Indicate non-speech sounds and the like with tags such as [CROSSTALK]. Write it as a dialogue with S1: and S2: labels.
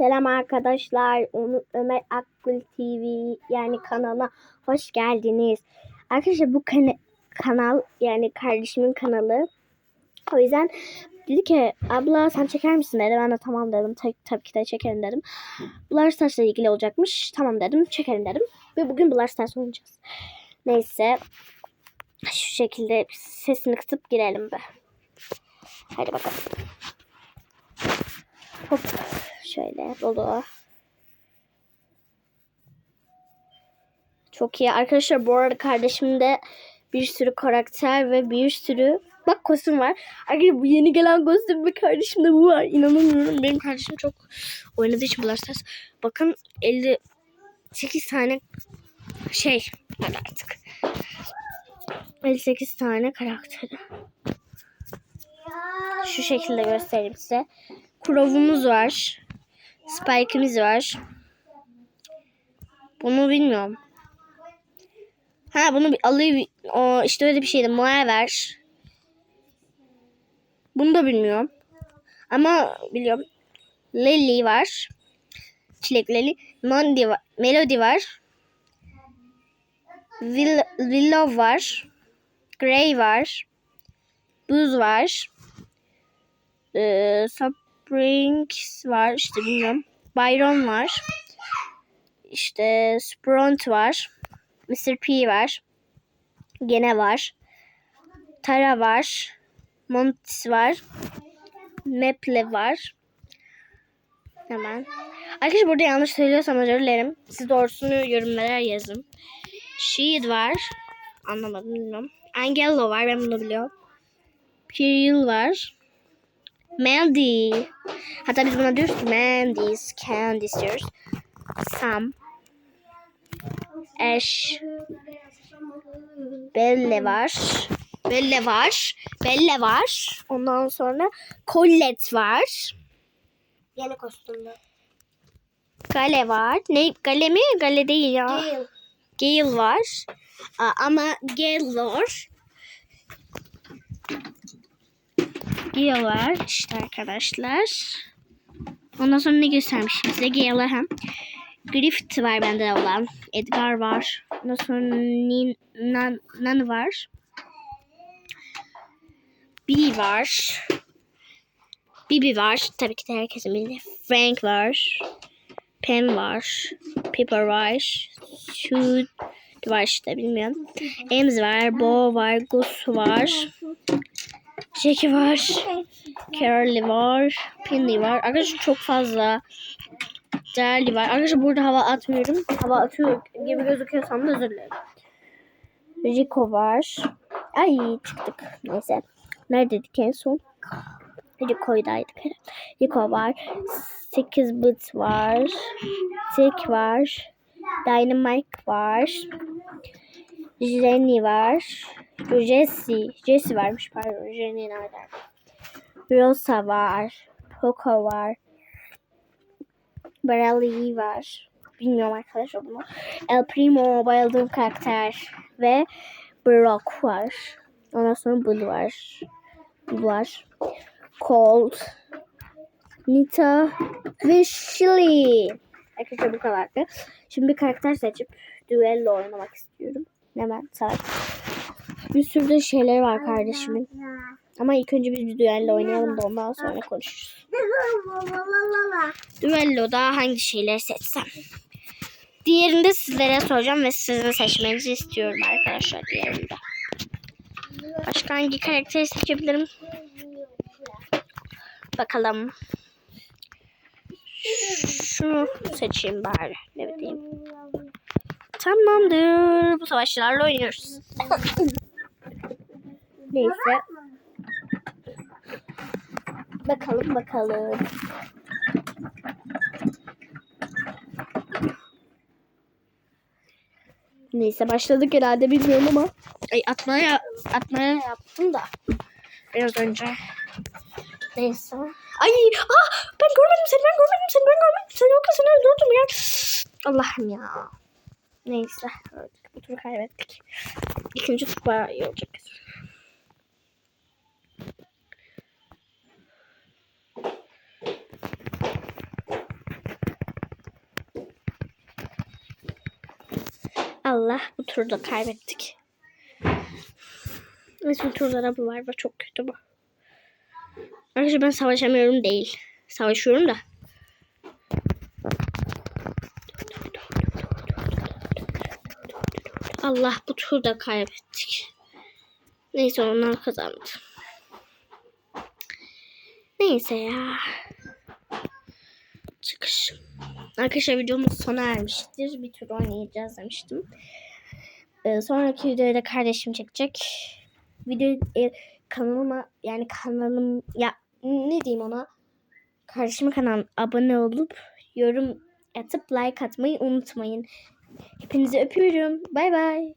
S1: Selam arkadaşlar. Ömer Akgül TV yani kanalına hoş geldiniz. Arkadaşlar bu kana- kanal yani kardeşimin kanalı. O yüzden dedi ki abla sen çeker misin dedi. Ben de tamam dedim. Ta- tabii ki de çekerim dedim. Black Stars'la ilgili olacakmış. Tamam dedim. Çekerim dedim. Ve bugün Black Stars oynayacağız. Neyse. Şu şekilde sesini kısıp girelim be. Hadi bakalım. Hop. Şöyle dolu. Çok iyi. Arkadaşlar bu arada kardeşimde bir sürü karakter ve bir sürü bak kostüm var. Arkadaşlar bu yeni gelen kostüm ve kardeşimde bu var. İnanamıyorum. Benim kardeşim çok oynadığı için Stars. Bakın 58 tane şey var artık. 58 tane karakteri. Şu şekilde göstereyim size. Kurovumuz var. Spike'imiz var. Bunu bilmiyorum. Ha bunu bir alayım. O işte öyle bir şeydi. Moe ver. Bunu da bilmiyorum. Ama biliyorum. Lily var. Çilek Lily. Mondi var. Melody var. Will, Willow var. Grey var. Buz var. Ee, Springs var. işte bilmiyorum. Byron var. İşte Spront var. Mr. P var. Gene var. Tara var. Montis var. Maple var. Hemen. Arkadaşlar burada yanlış söylüyorsam özür dilerim. Siz doğrusunu yorumlara yazın. Shield var. Anlamadım bilmiyorum. Angelo var. Ben bunu biliyorum. Pirill var. Mandy. Hatta biz buna diyoruz ki Mandy's Candies diyoruz. Sam. Ash. Belle var. Belle var. Belle var. Ondan sonra Colette var.
S2: Yeni kostümde.
S1: Gale var. Ne? Gale mi? Gale değil ya.
S2: Değil.
S1: Gale var. Ama. Gale var işte arkadaşlar. Ondan sonra ne göstermişim size? Gale'a hem. Griffith var bende olan. Edgar var. Ondan sonra Nin, Nan, Nan var. Bee var. Bibi var. Tabii ki de herkesin bildiği. Frank var. Pam var. Pepper var. Shoot var işte bilmiyorum. Ems var. Bo var. Gus var. Jackie var. Carly var. Penny var. Arkadaşlar çok fazla değerli var. Arkadaşlar burada hava atmıyorum. Hava atıyor gibi gözüküyorsam da özür dilerim. Rico var. Ay çıktık. Neyse. Neredeydik en son? Rico'ydaydık herhalde. Rico var. 8 bit var. Tick var. Dynamite var. Jenny var. Jessie. Jessie varmış pardon. Jenny nerede? Rosa var. Poco var. Barely var. Bilmiyorum arkadaşlar bunu. El Primo bayıldığım karakter. Ve Brock var. Ondan sonra Bull var. Bull var. Colt. Nita ve Shelly. Arkadaşlar bu kadardı. Şimdi bir karakter seçip düello oynamak istiyorum. Hemen saat. Bir sürü de şeyler var kardeşimin. Ama ilk önce biz düello oynayalım da ondan sonra konuşuruz. [LAUGHS] Düello'da hangi şeyleri seçsem? Diğerinde sizlere soracağım ve sizin seçmenizi istiyorum arkadaşlar diğerinde. Başka hangi karakteri seçebilirim? Bakalım. Şunu seçeyim bari. Ne bileyim. Tamamdır. Bu savaşçılarla oynuyoruz. [LAUGHS] Neyse. Bakalım bakalım. Neyse başladık herhalde bilmiyorum ama. Ay atmaya atmaya yaptım da. Biraz önce. Neyse. Ay ah ben görmedim seni ben görmedim seni ben görmedim seni o seni öldürdüm ya. Allah'ım ya. Neyse. Bu turu kaybettik. İkinci tur bayağı iyi olacak. Allah bu turda kaybettik. Bu turda bu var. Çok kötü bu. Arkadaşlar ben savaşamıyorum değil. Savaşıyorum da. Allah bu turda kaybettik. Neyse onlar kazandı. Neyse ya. Çıkış. Arkadaşlar videomuz sona ermiştir. Bir tur oynayacağız demiştim. Ee, sonraki videoyu da kardeşim çekecek. Video e, kanalıma yani kanalım ya ne diyeyim ona kardeşimin kanalına abone olup yorum atıp like atmayı unutmayın. Hepinizi öpüyorum. Bay bay.